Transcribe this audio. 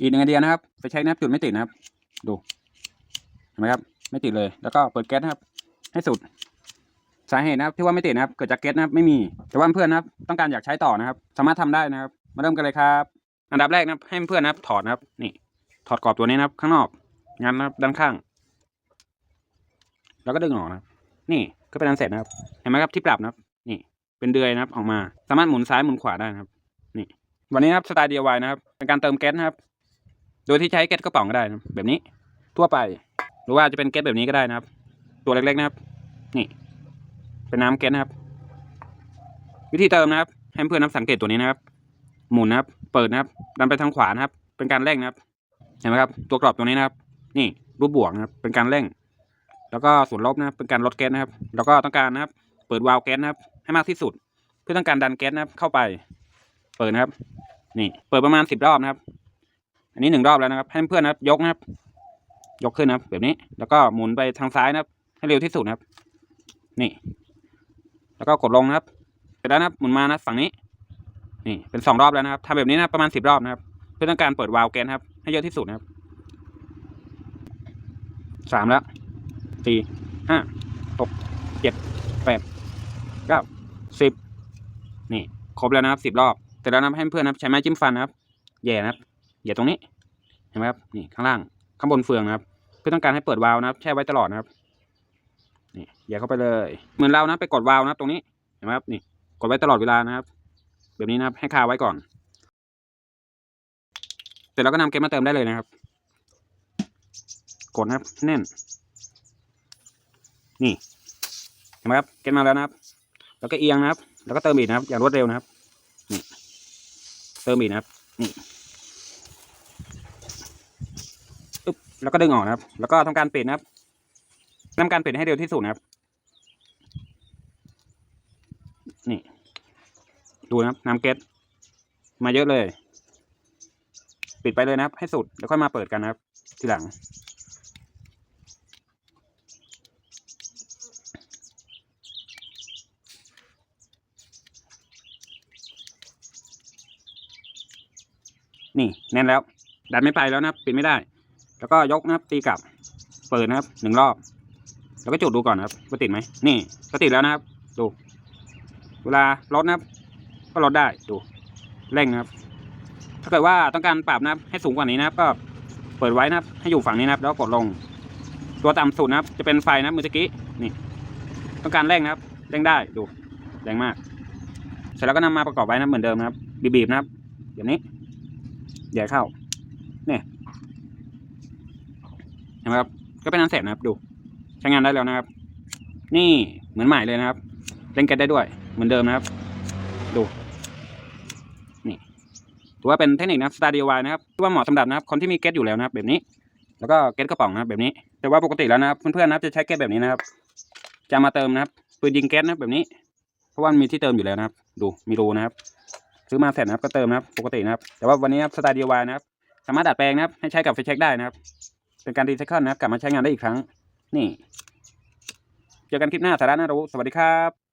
อีกหนึ่งไอเดียนะครับไฟแช็กนะครับจุดไม่ติดนะครับ ดูเห็นไหมครับ ไม่ติดเลย แล้วก็เปิดแก๊สนะครับ ให้สุด สาเหตุนะครับที่ว่าไม่ติดนะครับ เกิดจากแก๊สนะครับไม่มีแต่ว่าเพื่อนนะครับต้องการอยากใช้ต่อนะครับ สามารถทำได้นะครับ มาเริ่มกันเลยครับ อันดับแรกนะครับ ให้เพื่อนนะครับ ถอดนะครับ นี่ ถอดกรอบตัวนี้นะครับ ข้างนอกงันนะครับ ด้านข้าง แล้วก็ดึงออกนะครับ นี่ก็เป็นอันเสร็จนะครับ เห็นไหมครับที่ปรับนะครับ นี่เป็นเดือยนะครับ ออกมา สามารถหมุนซ้ายหมุนขวาได้นะครับ นี่ วันนี้นะครับสไตล์ DIY นะครับเป็นการเติมแก๊สนะครับ โดยที่ใช้แก๊สกระป๋องก็ได้นะแบบนี้ทั่วไป หรือว่าจะเป็นแก๊สแบบนี้ก็ได้นะครับ ตัวเล็กๆนะครับ นี่เป็นน้ำแก๊สนะครับ วิธีเติมนะครับให้เพื่อนนับสังเกตตัวนี้นะครับ หมุนนะครับ เปิดนะครับ ดันไปทางขวานะครับ เป็นการเร่งนะครับ เห็นไหมครับ ตัวกรอบตัวนี้นะครับ นี่รูปบวกนะครับ เป็นการเร่ง แล้วก็ส่วนลบนะครับ เป็นการลดแก๊สนะครับ แล้วก็ต้องการนะครับ เปิดวาล์วแก๊สนะครับ ให้มากที่สุด เพื่อต้องการดันแก๊สนะครับ เข้าไป เปิดนะครับ นี่ เปิดประมาณสิบรอบนะครับ อันนี้หนึ่งรอบแล้วนะครับให้เพื่อนนะครับ ยกนะครับ ยกขึ้นนะครับ แบบนี้ แล้วก็หมุนไปทางซ้ายนะครับ ให้เร็วที่สุดนะครับ นี่ แล้วก็กดลงนะครับเสร็จแล้วนะครับหมุนมานะฝั่งนี้ นี่เป็นสองรอบแล้วนะครับทำแบบนี้นะประมาณสิบรอบนะครับ เพื่อต้องการเปิดวาล์วแกนครับ ให้เยอะที่สุดนะครับสามแล้วสี่ห้าหกเจ็ดแปดเก้าสิบนี่ ครบแล้วนะครับสิบรอบเสร็จแล้วนะให้เพื่อนนะครับใช้ไม้จิ้มฟันนะครับแย่นะครับ แย่ตรงนี้เห็นไหมครับนี่ข้างล่างข้างบนเฟืองนะครับ เพื่อต้องการให้เปิดวาล์วนะครับ แช่ไว้ตลอดนะครับนี่แย่เข้าไปเลย เหมือนเรานะไปกดวาล์วนะครับ ตรงนี้เห็นไหมครับนี่กดไว้ตลอดเวลานะครับ แบบนี้นะครับให้คาไว้ก่อนเสร็จแล้วก็นำเกมมาเติมได้เลยนะครับ กดนะครับแน่น นี่เห็นไหมครับเกมมาแล้วนะครับ แล้วก็เอียงนะครับ แล้วก็เติมอีกนะครับ อย่างรวดเร็วนะครับนี่เติมอีกนะครับนี่อึ๊บ แล้วก็ดึงออกนะครับ แล้วก็ทำการปิดนะครับทำการปิดให้เร็วที่สุดนะครับ นี่ ดูนะครับน้ำเก็ตมาเยอะเลย ปิดไปเลยนะครับ ให้สุดแล้วค่อยมาเปิดกันนะครับ ทีหลัง นี่แน่นแล้ว ดันไม่ไปแล้วนะปิดไม่ได้ แล้วก็ยกนะครับตีกลับเปิดนะครับหนึ่งรอบ แล้วก็จุดดูก่อนนะครับว่าติดไหมนี่ก็ติดแล้วนะครับ ดู เวลาลดนะครับ ก็ลดได้ดูเร่งนะครับ ถ้าเกิดว่าต้องการปรับนะครับ ให้สูงกว่านี้นะครับ ก็เปิดไว้นะครับ ให้อยู่ฝั่งนี้นะครับ แล้วกดลง ตัวต่ำสุดนะครับ จะเป็นไฟนะเมื่อกี้นี่ ต้องการเร่งนะครับเร่งได้ดูแรงมาก เสร็จแล้วก็นำมาประกอบไว้นะเหมือนเดิมนะครับ บีบๆนะครับแบบนี้แย่เข้าเนี่ย นไหมครับ ก็เป็นอันเสร็จนะครับดู ใช้งานได้แล้วนะครับ นี่เหมือนใหม่เลยนะครับ เล่นแก๊สได้ด้วย เหมือนเดิมนะครับ ดู นี่ถือว่าเป็นเทคนิคนะครับสไตล์ DIY นะครับที่ว่าเหมาะสำหรับนะครับ คนที่มีแก๊สอยู่แล้วนะครับ แบบนี้ แล้วก็แก๊สกระป๋องนะครับ แบบนี้ แต่ว่าปกติแล้วนะครับเพื่อนๆนะครับจะใช้แก๊สแบบนี้นะครับ จะมาเติมนะครับปืนยิงแก๊สนะแบบนี้ เพราะว่ามีที่เติมอยู่แล้วนะครับ ดูมีรูนะครับซื้อมาเสร็จนะครับก็เติมนะครับปกตินะครับ แต่ว่าวันนี้นะครับสไตล์ DIY นะครับ สามารถดัดแปลงนะครับ ให้ใช้กับไฟแช็กได้นะครับ เป็นการรีไซเคิลนะครับ กลับมาใช้งานได้อีกครั้ง นี่ เจอกันคลิปหน้าสาระน่ารู้ สวัสดีครับ